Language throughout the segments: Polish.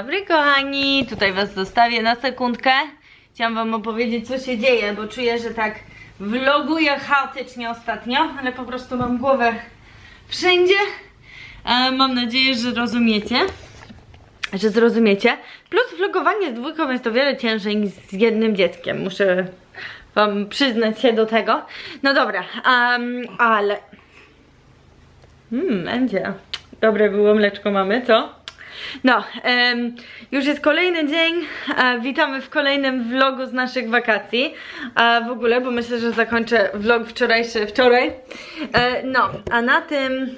dobry kochani, tutaj was zostawię na sekundkę. Chciałam wam opowiedzieć co się dzieje, bo czuję, że tak vloguję chaotycznie ostatnio, ale po prostu mam głowę wszędzie. E, mam nadzieję, że rozumiecie. Że zrozumiecie. Plus vlogowanie z dwójką jest o wiele ciężej niż z jednym dzieckiem. Muszę wam przyznać się do tego. No dobra, em, ale... Mmm, Endzia. Dobre było mleczko mamy, co? No, em, już jest kolejny dzień. Witamy w kolejnym vlogu z naszych wakacji. E, w ogóle, bo myślę, że zakończę vlog wczorajszy wczoraj. E, no, a na tym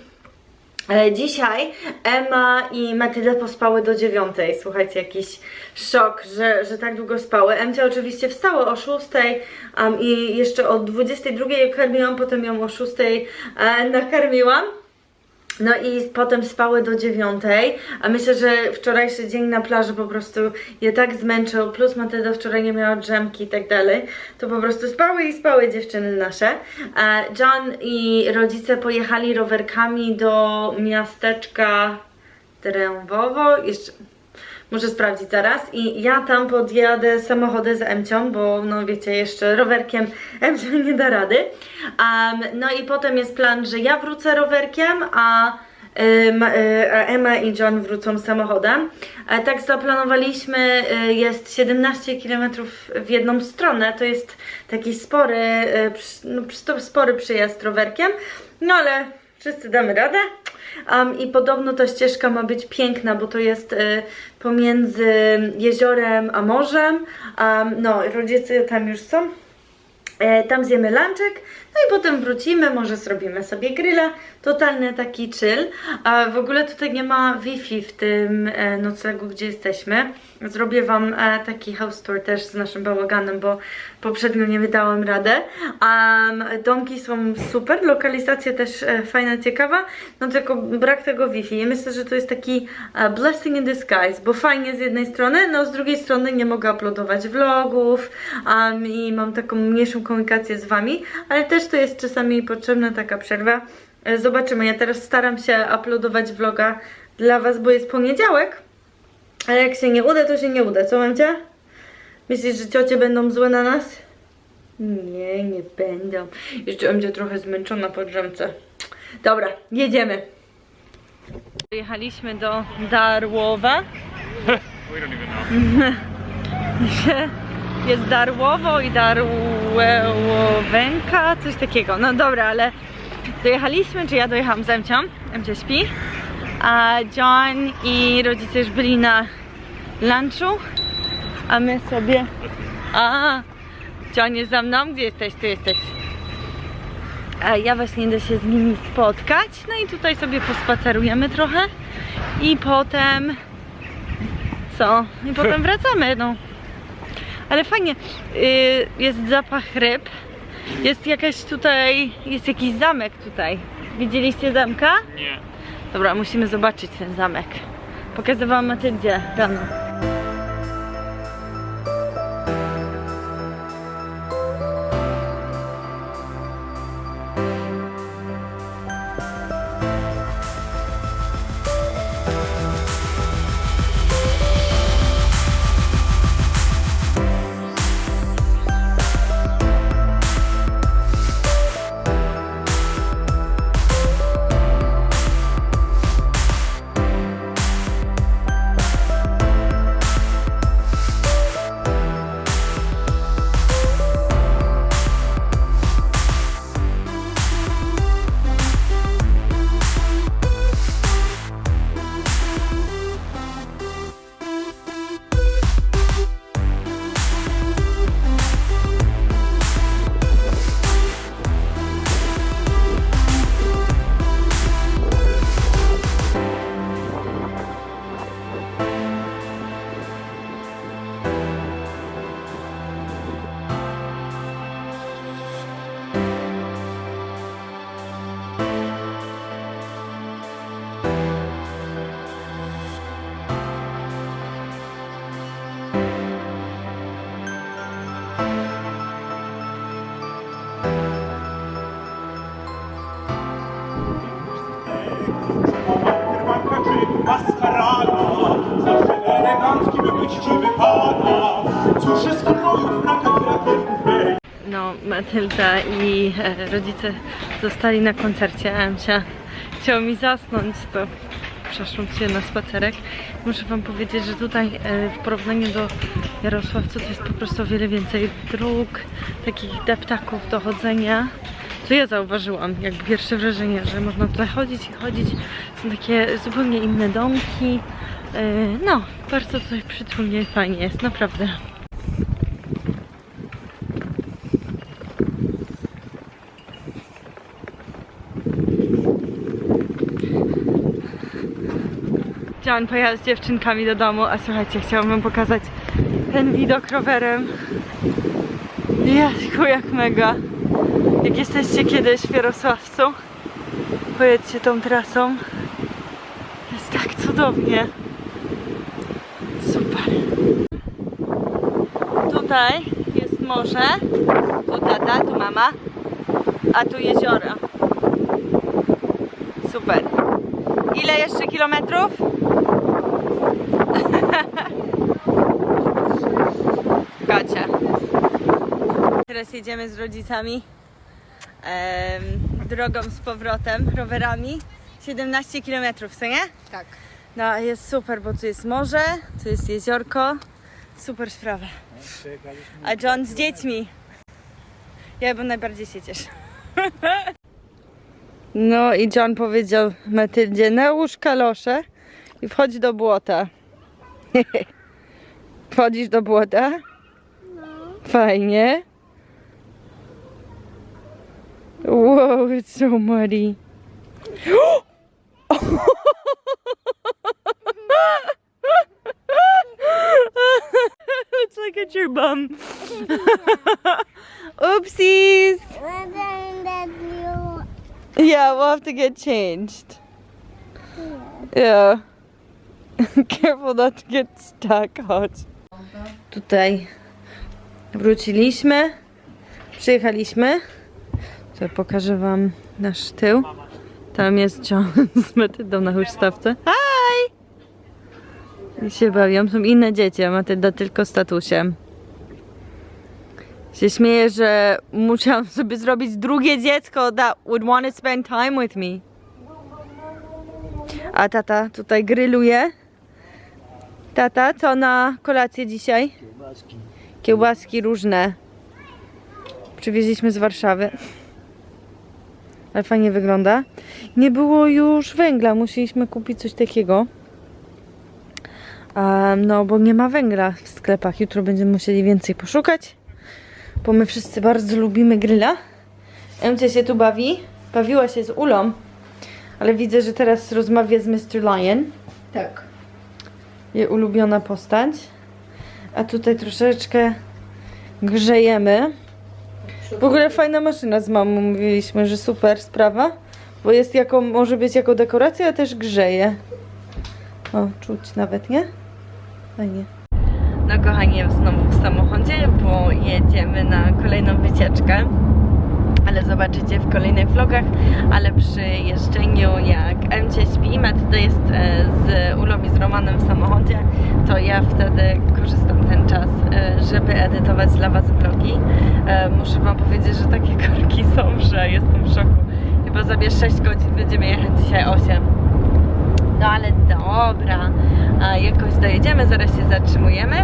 e, dzisiaj Emma i Matylda pospały do dziewiątej. Słuchajcie, jakiś szok, że, że tak długo spały. Emcia oczywiście wstała o szóstej um, i jeszcze o 22 ją karmiłam, potem ją o szóstej e, nakarmiłam. No i potem spały do dziewiątej, a myślę, że wczorajszy dzień na plaży po prostu je tak zmęczył, plus Matylda wczoraj nie miała drzemki i tak dalej, to po prostu spały i spały dziewczyny nasze. E, John i rodzice pojechali rowerkami do miasteczka Dręwowo, jeszcze muszę sprawdzić zaraz i ja tam podjadę samochody z Emcią, bo no wiecie, jeszcze rowerkiem Emcia nie da rady. Um, no i potem jest plan, że ja wrócę rowerkiem, a a Emma i John wrócą samochodem. E, tak zaplanowaliśmy, y, jest 17 km w jedną stronę, to jest taki spory, no, spory przyjazd rowerkiem, no ale wszyscy damy radę. Um, I podobno ta ścieżka ma być piękna, bo to jest y, pomiędzy jeziorem a morzem. Um, no, rodzice tam już są. E, tam zjemy lunchek, no i potem wrócimy, może zrobimy sobie grilla. Totalny taki chill. A w ogóle tutaj nie ma Wi-Fi w tym e, noclegu, gdzie jesteśmy. Zrobię wam e, taki house tour też z naszym bałaganem, bo poprzednio nie wydałam radę. Um, domki są super, lokalizacja też fajna, ciekawa, no tylko brak tego Wi-Fi. I myślę, że to jest taki blessing in disguise, bo fajnie z jednej strony, no z drugiej strony nie mogę uploadować vlogów um, i mam taką mniejszą komunikację z wami, ale też to jest czasami potrzebna taka przerwa. E, Zobaczymy, ja teraz staram się uploadować vloga dla was, bo jest poniedziałek, ale jak się nie uda, to się nie uda. Co mam cię? Myślisz, że ciocie będą złe na nas? Nie, nie będą. Jeszcze będzie trochę zmęczona po drzemce. Dobra, jedziemy. Jechaliśmy do Darłowa. We don't even know. Jest Darłowo i Darłowenka, coś takiego. No dobra, ale dojechaliśmy, czy ja dojechałam z Emcią. Emcia śpi. A John i rodzice już byli na lunchu, a my sobie... A, John jest za mną? Gdzie jesteś? Tu jesteś. A ja właśnie idę się z nimi spotkać. No i tutaj sobie pospacerujemy trochę. I potem... Co? I potem wracamy, no. Ale fajnie, y, jest zapach ryb. Jest jakaś tutaj, jest jakiś zamek tutaj. Widzieliście zamka? Nie. Dobra, musimy zobaczyć ten zamek. Pokazywałam Matyldzie rano. Cóż. No, Matylda i e, rodzice zostali na koncercie. Amcia chciał mi zasnąć, to przeszłam się na spacerek. Muszę wam powiedzieć, że tutaj e, w porównaniu do Jarosławcu to jest po prostu o wiele więcej dróg, takich deptaków do chodzenia. Co ja zauważyłam, jakby pierwsze wrażenie, że można tutaj chodzić i chodzić. Są takie zupełnie inne domki. E, no, bardzo tutaj przytulnie fajnie jest, naprawdę. John pojechał z dziewczynkami do domu, a słuchajcie, chciałam wam pokazać ten widok rowerem. Jasku, jak mega. Jak jesteście kiedyś w Jarosławcu, pojedźcie tą trasą. Jest tak cudownie. Super. Tutaj jest morze, tu tata, tu mama, a tu jeziora. Super. Ile jeszcze kilometrów? Kacia. Teraz jedziemy z rodzicami drogą z powrotem, rowerami. 17 km, co nie? Tak. No jest super, bo tu jest morze, tu jest jeziorko. Super sprawa. A John z dziećmi. Ja bym najbardziej się cieszę. No i John powiedział Matyldzie, nałóż kalosze i wchodź do błota. Wchodzisz do błota? No. Fajnie. Wow, it's so muddy. it's like at your bum. Oopsies. Yeah, we'll have to get changed. Yeah. Careful not to get stuck out. Tutaj wróciliśmy. Przyjechaliśmy. To pokażę wam nasz tył. Tam jest John z Matyldą na huśtawce. Hi! I się bawią. Są inne dzieci, a Matylda tylko z tatusiem. Się śmieję, że musiałam sobie zrobić drugie dziecko that would want to spend time with me. A tata tutaj grilluje. Tata, co na kolację dzisiaj? Kiełbaski. Kiełbaski różne. Przywieźliśmy z Warszawy. Ale fajnie wygląda. Nie było już węgla, musieliśmy kupić coś takiego. No, bo nie ma węgla w sklepach. Jutro będziemy musieli więcej poszukać. Bo my wszyscy bardzo lubimy grilla. Emcia się tu bawi. Bawiła się z Ulą. Ale widzę, że teraz rozmawia z Mr. Lion. Tak. Jej ulubiona postać. A tutaj troszeczkę grzejemy. W ogóle fajna maszyna z mamą. Mówiliśmy, że super sprawa. Bo jest jako, może być jako dekoracja, a też grzeje. O, czuć nawet, nie? Fajnie. No kochani, znowu w samochodzie, bo jedziemy na kolejną wycieczkę. Ale zobaczycie w kolejnych vlogach, ale przy jeżdżeniu jak MC śpi, Matylda jest e, z Ulą i z Romanem w samochodzie, to ja wtedy korzystam ten czas, e, żeby edytować dla Was vlogi. E, Muszę Wam powiedzieć, że takie korki są, że jestem w szoku. Chyba sobie 6 godzin będziemy jechać dzisiaj 8. No ale dobra, jakoś dojedziemy, zaraz się zatrzymujemy.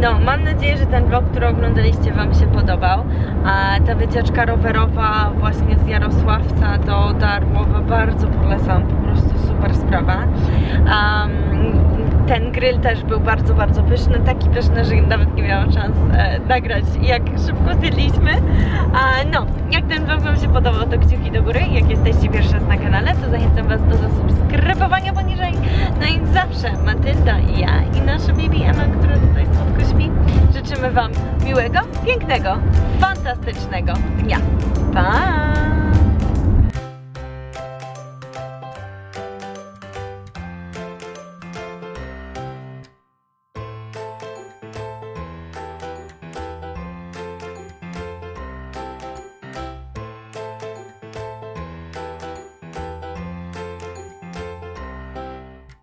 No, mam nadzieję, że ten vlog, który oglądaliście Wam się podobał. A ta wycieczka rowerowa właśnie z Jarosławca do Darłowa bardzo polecam, po prostu super sprawa. Um, ten grill też był bardzo, bardzo pyszny, taki pyszny, że nawet nie miałam szans e, nagrać jak szybko zjedliśmy. A, no, jak ten vlog Wam się podobał, to kciuki do góry. Jak jesteście pierwszy raz na kanale, to zachęcam Was do zasubskrybowania poniżej. No i zawsze Matylda i ja i nasza baby Emma, która tutaj słodko śpi, życzymy Wam miłego, pięknego, fantastycznego dnia. Pa!